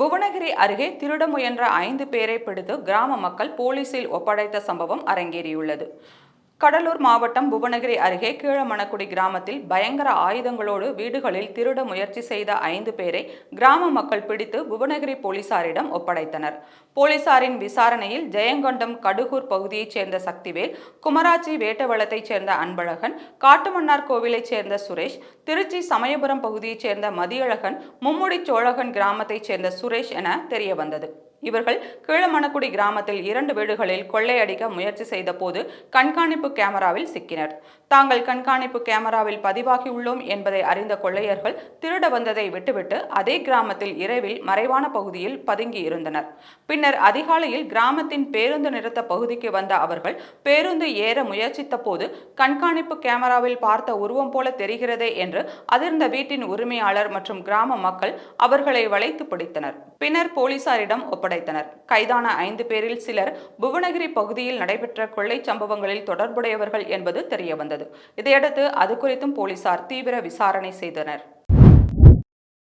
புவனகிரி அருகே திருட முயன்ற ஐந்து பேரை பிடித்து கிராம மக்கள் போலீசில் ஒப்படைத்த சம்பவம் அரங்கேறியுள்ளது. கடலூர் மாவட்டம் புவனகிரி அருகே கீழமணக்குடி கிராமத்தில் பயங்கர ஆயுதங்களோடு வீடுகளில் திருட முயற்சி செய்த ஐந்து பேரை கிராம மக்கள் பிடித்து புவனகிரி போலீசாரிடம் ஒப்படைத்தனர். போலீசாரின் விசாரணையில் ஜெயங்கொண்டம் கடுகூர் பகுதியைச் சேர்ந்த சக்திவேல் குமராட்சி வேட்டவளத்தைச் சேர்ந்த அன்பழகன் காட்டுமன்னார் கோவிலைச் சேர்ந்த சுரேஷ் திருச்சி சமயபுரம் பகுதியைச் சேர்ந்த மதியழகன் மும்முடி சோழகன் கிராமத்தைச் சேர்ந்த சுரேஷ் என தெரியவந்தது. இவர்கள் கீழமணக்குடி கிராமத்தில் இரண்டு வீடுகளில் கொள்ளையடிக்க முயற்சி செய்த போது கண்காணிப்பு கேமராவில் சிக்கினர். தாங்கள் கண்காணிப்பு கேமராவில் பதிவாகியுள்ளோம் என்பதை அறிந்த கொள்ளையர்கள் திருட வந்ததை விட்டுவிட்டு அதே கிராமத்தில் இரவில் மறைவான பகுதியில் பதுங்கி இருந்தனர். பின்னர் அதிகாலையில் கிராமத்தின் பேருந்து நிறுத்த பகுதிக்கு வந்த அவர்கள் பேருந்து ஏற முயற்சித்த போது கண்காணிப்பு கேமராவில் பார்த்த உருவம் போல தெரிகிறதே என்று அதிர்ந்த வீட்டின் உரிமையாளர் மற்றும் கிராம மக்கள் அவர்களை வளைத்து பிடித்தனர். பின்னர் போலீசாரிடம் ஒப்படைத்தனர். கைதான ஐந்து பேரில் சிலர் புவனகிரி பகுதியில் நடைபெற்ற கொள்ளை சம்பவங்களில் தொடர்புடையவர்கள் என்பது தெரியவந்தது. இதையடுத்து அது குறித்தும் போலீசார் தீவிர விசாரணை செய்தனர்.